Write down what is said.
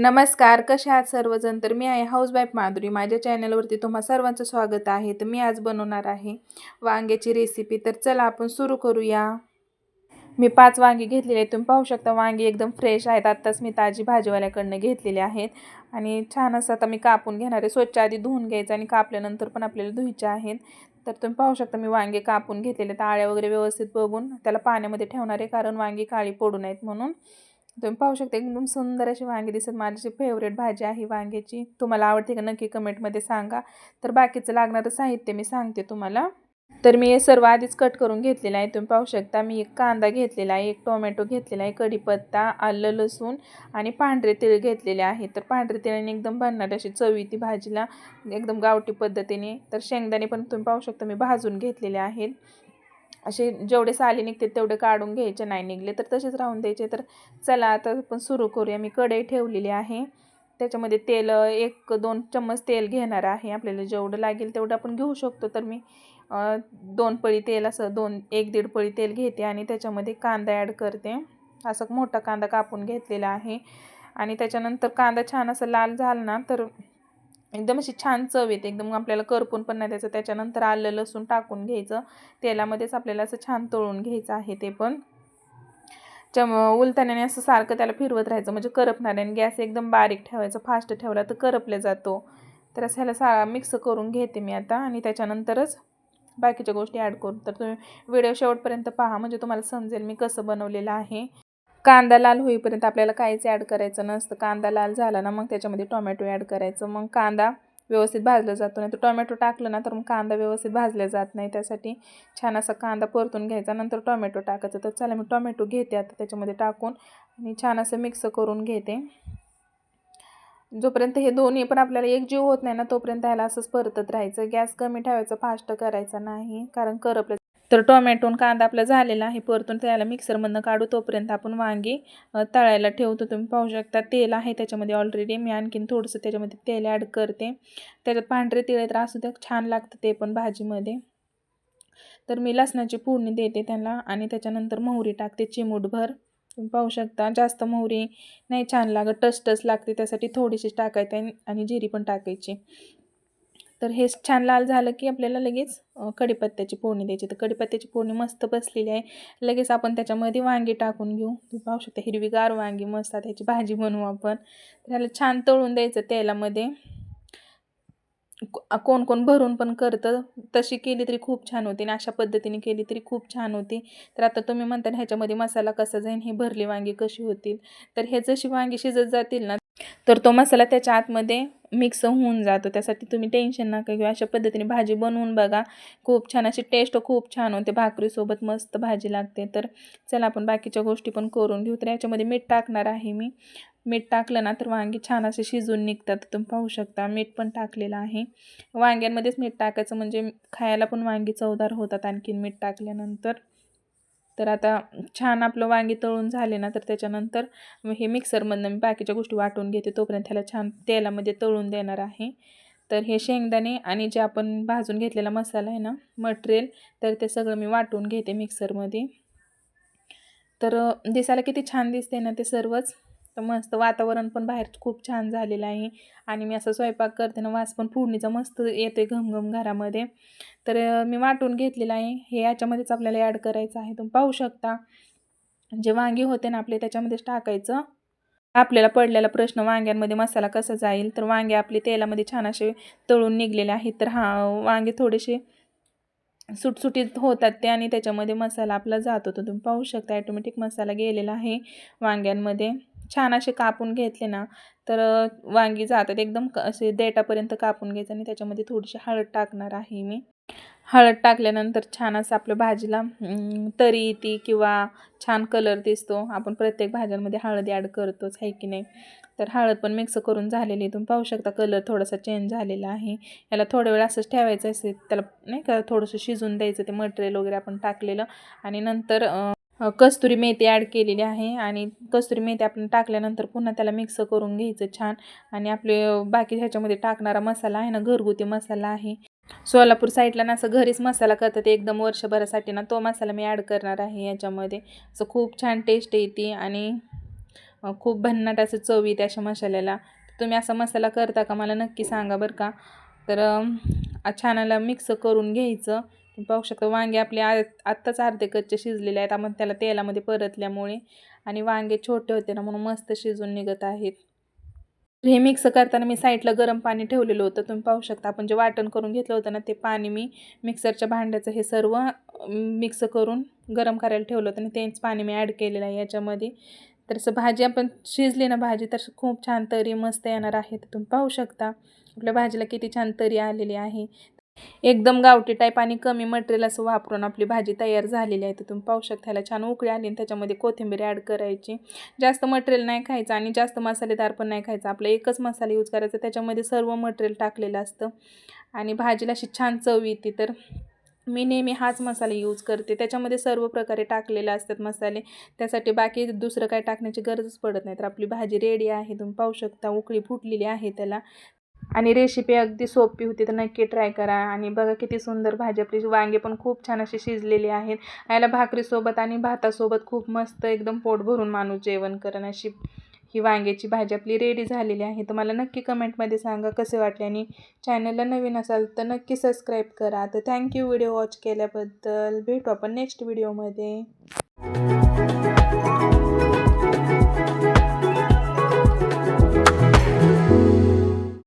नमस्कार कसे आहात सर्वजण? तर मी आहे हाऊसवाईफ माधुरी. माझ्या चॅनलवरती तुम्हा सर्वांचं स्वागत आहे. तर मी आज बनवणार आहे वांग्याची रेसिपी तर चला आपण सुरू करूया. मी पाच वांगी घेतलेली आहेत. तुम्ही पाहू शकता वांगी एकदम फ्रेश आहेत. आत्ताच मी ताजी भाजीवाल्याकडनं घेतलेली आहेत. आणि छान असं आता मी कापून घेणार आहे. स्वच्छ आधी धुवून घ्यायचं आणि कापल्यानंतर पण आपल्याला धुवायचे आहेत. तर तुम्ही पाहू शकता मी वांगे कापून घेतलेले आहेत. आळ्या वगैरे व्यवस्थित बघून त्याला पाण्यामध्ये ठेवणार आहे कारण वांगी काळी पडू नयेत म्हणून. तुम्ही पाहू शकता एकदम सुंदर अशी वांगी दिसत. माझी फेवरेट भाजी आहे वांग्याची. तुम्हाला आवडते का नक्की कमेंटमध्ये सांगा. तर बाकीचं लागणारं साहित्य मी सांगते तुम्हाला. तर मी हे सर्व आधीच कट करून घेतलेलं आहे. तुम्ही पाहू शकता मी एक कांदा घेतलेला आहे एक टोमॅटो घेतलेला आहे कढीपत्ता आलं लसूण आणि पांढरे तीळ घेतलेले आहे. तर पांढरे तिळाने एकदम बनणार अशी चवी ती भाजीला. एकदम गावठी पद्धतीने. तर शेंगदाणे पण तुम्ही पाहू शकता मी भाजून घेतलेले आहेत. असे जेवढे साली निघते तेवढे काढून घ्यायचे नाही निघले तर तसेच राहून द्यायचे. तर चला आता आपण सुरू करूया. मी कढई ठेवलेली आहे. त्याच्यामध्ये तेल एक दोन चम्मच तेल घेणार आहे. आपल्याला जेवढं लागेल तेवढं आपण घेऊ शकतो. तर मी दोन पळी तेल असं दोन एक दीड पळी तेल घेते आणि त्याच्यामध्ये कांदा ॲड करते. असं मोठा कांदा कापून घेतलेला आहे. आणि त्याच्यानंतर कांदा छान असं लाल झाला ना तर एकदम अशी छान चव येते. एकदम आपल्याला करपून पण नाही द्यायचं. त्याच्यानंतर आलं लसूण टाकून घ्यायचं. तेलामध्येच आपल्याला असं छान तळून घ्यायचं आहे ते पण. चम उलताण्याने असं सारखं त्याला फिरवत राहायचं. म्हणजे करपणार आणि गॅस एकदम बारीक ठेवायचं. फास्ट ठेवला तर करपल्या जातो. तर असं ह्याला सा मिक्स करून घेते मी आता. आणि त्याच्यानंतरच बाकीच्या गोष्टी ॲड करू तर तुम्ही व्हिडिओ शेवटपर्यंत पहा. म्हणजे तुम्हाला समजेल मी कसं बनवलेलं आहे. कांदा लाल होईपर्यंत आपल्याला काहीच ॲड करायचं नसतं. कांदा लाल झाला ना मग त्याच्यामध्ये टोमॅटो ॲड करायचं. मग कांदा व्यवस्थित भाजला जातो नाही तर टोमॅटो टाकलं ना तर मग कांदा व्यवस्थित भाजला जात नाही. त्यासाठी छान असा कांदा परतून घ्यायचा. नंतर टोमॅटो टाकायचं. तर चला मी टोमॅटो घेते आता त्याच्यामध्ये टाकून आणि छान असं मिक्स करून घेते. जोपर्यंत हे दोन्ही पण आपल्याला एक जीव होत नाही ना तोपर्यंत ह्याला असंच परतत राहायचं. गॅस कमी ठेवायचं फास्ट करायचा नाही. कारण करपलं तर टोमॅटो कांदा आपला झालेला आहे. परतून त्याला मिक्सरमधनं काढू. तोपर्यंत आपण वांगी तळायला ठेवतो. तुम्ही पाहू शकता तेल आहे त्याच्यामध्ये ऑलरेडी मी आणखीन थोडंसं त्याच्यामध्ये तेल ॲड करते. त्याच्यात पांढरे तिळे तर असू द्या छान लागतं ते पण भाजीमध्ये. तर मी लसणाची फोडणी देते त्याला आणि त्याच्यानंतर मोहरी टाकते चिमूटभर. तुम्ही पाहू शकता जास्त मोहरी नाही छान लागत. टसटस लागते त्यासाठी थोडीशी टाकायची आणि जिरी पण टाकायची. तर हे छान लाल झालं की आपल्याला लगेच कढीपत्त्याची फोडणी द्यायची. तर कढीपत्त्याची फोडणी मस्त बसलेली आहे. लगेच आपण त्याच्यामध्ये वांगी टाकून घेऊ. तुम्ही पाहू शकता हिरवीगार वांगी मस्त त्याची भाजी बनवू आपण. तर ह्याला छान तळून द्यायचं तेलामध्ये. कोण कोण भरून पण करतं. तशी केली तरी खूप छान होती आणि अशा पद्धतीने केली तरी खूप छान होती. तर आता तुम्ही म्हणता ह्याच्यामध्ये मसाला कसा जाईल हे भरली वांगी कशी होतील? तर हे जशी वांगी शिजत जातील ना तर तो मसाला त्याच्या आतमध्ये मिक्स होऊन जातो. त्यासाठी तुम्ही टेन्शन नका किंवा अशा पद्धतीने भाजी बनवून बघा. खूप छान अशी टेस्ट खूप छान होते. भाकरीसोबत मस्त भाजी लागते. तर चला आपण बाकीच्या गोष्टी पण करून घेऊ. तर याच्यामध्ये मीठ टाकणार आहे मी. मीठ टाकलं ना तर वांगी छान असे शिजून निघतात. तुम्ही पाहू शकता. मीठ पण टाकलेलं आहे. वांग्यांमध्येच मीठ टाकायचं म्हणजे खायला पण वांगी चवदार होतात. आणखीन मीठ टाकल्यानंतर. तर आता छान आपलं वांगी तळून झाले ना तर त्याच्यानंतर हे मिक्सरमधनं मी बाकीच्या गोष्टी वाटून घेते. तोपर्यंत ह्याला छान तेलामध्ये तळून देणार आहे. तर हे शेंगदाणे आणि जे आपण भाजून घेतलेला मसाला आहे ना मटेरियल तर ते सगळं मी वाटून घेते मिक्सरमध्ये. तर दिसायला किती छान दिसते ना ते सर्वच. तर मस्त वातावरण पण बाहेर खूप छान झालेलं आहे. आणि मी असं स्वयंपाक करते ना वास पण फोडणीचा मस्त येते घमघम घरामध्ये. तर मी वाटून घेतलेलं आहे. हे याच्यामध्येच आपल्याला ॲड करायचं आहे. तुम्ही पाहू शकता. जे वांगे होते ना आपले त्याच्यामध्येच टाकायचं. आपल्याला पडलेला प्रश्न वांग्यांमध्ये मसाला कसा जाईल? तर वांगे आपले तेलामध्ये छान असे तळून निघलेले आहेत. तर हा वांगे थोडेसे सुटसुटीत होतात ते आणि त्याच्यामध्ये मसाला आपला जात. होतो तुम्ही पाहू शकता ॲटोमॅटिक मसाला गेलेला आहे वांग्यांमध्ये. छान असे कापून घेतले ना तर वांगी जातात एकदम असे देटापर्यंत कापून घ्यायचं आणि त्याच्यामध्ये थोडीशी हळद टाकणार आहे मी. हळद टाकल्यानंतर छान असं आपल्या भाजीला तरी येते किंवा छान कलर दिसतो. आपण प्रत्येक भाज्यांमध्ये हळद ॲड करतोच आहे की नाही? तर हळद पण मिक्स करून झालेली तुम्ही पाहू शकता कलर थोडासा चेंज झालेला आहे. याला थोड्या वेळ असंच ठेवायचं असेल त्याला नाही का थोडंसं शिजून द्यायचं ते मटेरियल वगैरे आपण टाकलेलं. आणि नंतर कस्तुरी मेथी ॲड केलेली आहे आणि कस्तुरी मेथी आपण टाकल्यानंतर पुन्हा त्याला मिक्स करून घ्यायचं छान. आणि आपले बाकी ह्याच्यामध्ये टाकणारा मसाला आहे ना घरगुती मसाला आहे. सोलापूर साईडला ना असं घरीच मसाला करतात. एकदम वर्षभरासाठी ना तो मसाला मी ॲड करणार आहे याच्यामध्ये. असं खूप छान टेस्ट येते आणि खूप भन्नाट असं चव येते अशा मसाल्याला. तुम्ही असा मसाला करता का? मला नक्की सांगा बरं का? तर छानाला मिक्स करून घ्यायचं. पाहू शकता वांगे आपले आ आत्ताच अर्धे कच्चे शिजलेले आहेत. आपण त्याला तेलामध्ये परतल्यामुळे आणि वांगे छोटे होते ना म्हणून मस्त शिजून निघत आहेत. हे मिक्स करताना मी साईडला गरम पाणी ठेवलेलं होतं. तुम्ही पाहू शकता आपण जे वाटण करून घेतलं होतं ना ते पाणी मी मिक्सरच्या भांड्याचं हे सर्व मिक्स करून गरम करायला ठेवलं होतं आणि तेच पाणी मी ॲड केलेलं आहे याच्यामध्ये. तर असं भाजी आपण शिजली ना भाजी तर खूप छान तरी मस्त येणार आहे. तर तुम्ही पाहू शकता आपल्या भाजीला किती छान तरी आलेली आहे. एकदम गावठी टाईप आणि कमी मटेरियल असं वापरून आपली भाजी तयार झालेली आहे. तर तुम्ही पाहू शकता ह्याला छान उकळी आली आणि त्याच्यामध्ये कोथिंबीर ॲड करायची. जास्त मटेरियल नाही खायचं आणि जास्त मसालेदार पण नाही खायचं. आपलं एकच मसाला यूज करायचा त्याच्यामध्ये सर्व मटेरियल टाकलेलं असतं. आणि भाजीला अशी छान चव येते तर मी नेहमी हाच मसाला यूज करते. त्याच्यामध्ये सर्व प्रकारे टाकलेले असतात मसाले. त्यासाठी बाकी दुसरं काय टाकण्याची गरजच पडत नाही. तर आपली भाजी रेडी आहे तुम्ही पाहू शकता उकळी फुटलेली आहे त्याला. आणि रेसिपी अगदी सोपी होती तर नक्की ट्राय करा. आणि बघा किती सुंदर भाजी आपली वांगे पण खूप छान असे शिजलेले आहेत. याला भाकरीसोबत आणि भातासोबत खूप मस्त एकदम पोट भरून माणूस जेवण करण अशी ही वांग्याची भाजी आपली रेडी झालेली आहे. तर मला नक्की कमेंटमध्ये सांगा कसे वाटले आणि चॅनलला नवीन असाल तर नक्की सबस्क्राईब करा. तर थँक्यू व्हिडिओ वॉच केल्याबद्दल. भेटू आपण नेक्स्ट व्हिडिओमध्ये